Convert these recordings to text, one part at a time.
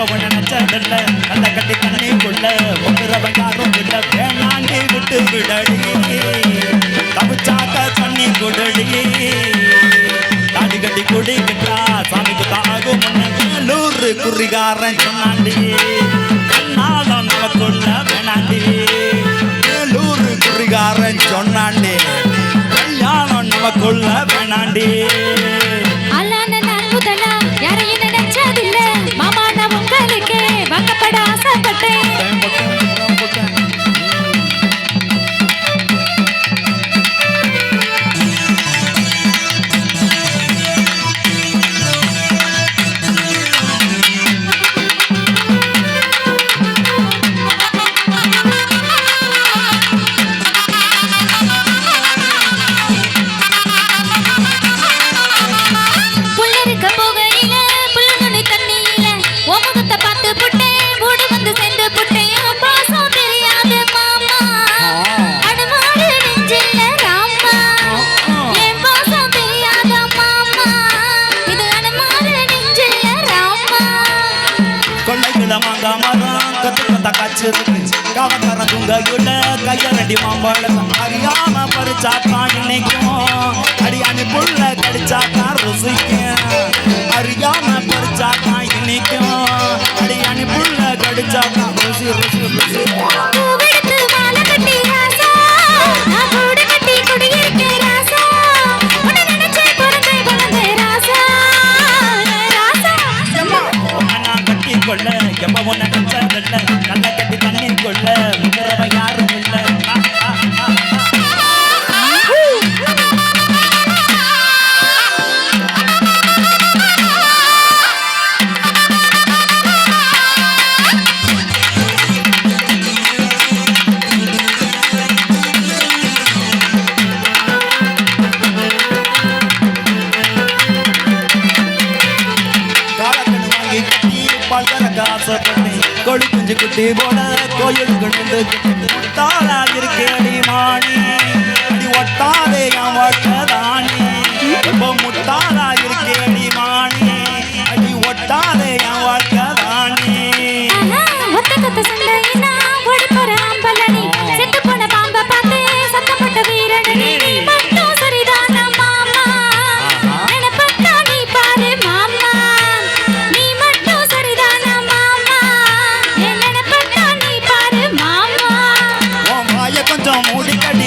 போவன நச்சதல்ல நல்ல கட்டி கண்ணே கொள்ள ஒன்றவன் யாரும் விட வேணாண்டி விட்டு விடடி தவிச்சாக்க தண்ணி குடடி தாடி கட்டி குடி கிட்டா சாமிக்கு தாகும் நூறு குறிகாரன் சொன்னாண்டி கண்ணாதான் நமக்குள்ள வேணாண்டி கல்யாணம் நமக்குள்ள வேணாண்டி. மரம் கத்துக்கத்த கச்சிருந்துச்சு கவக்கரதுங்க கிட்ட கையரடி மாம்பழம் அறியாம பறிச்சாக்கா நினைக்கும் அடியானி புள்ள கடிச்சாக்கா ருசிக்கும் அறியாம பறிச்சாக்கா நினைக்கும் அடியானி புள்ள கடிச்சாக்கா கண்ணை கட்டி தண்ணீர் கொள்ள. குட்டி போல கோயில் கிடந்து தாளா இருக்கேடி மாணி ஒட்டாதே என் வட்டதாணி இப்போ முத்தாளா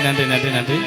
நன்றி நன்றி நன்றி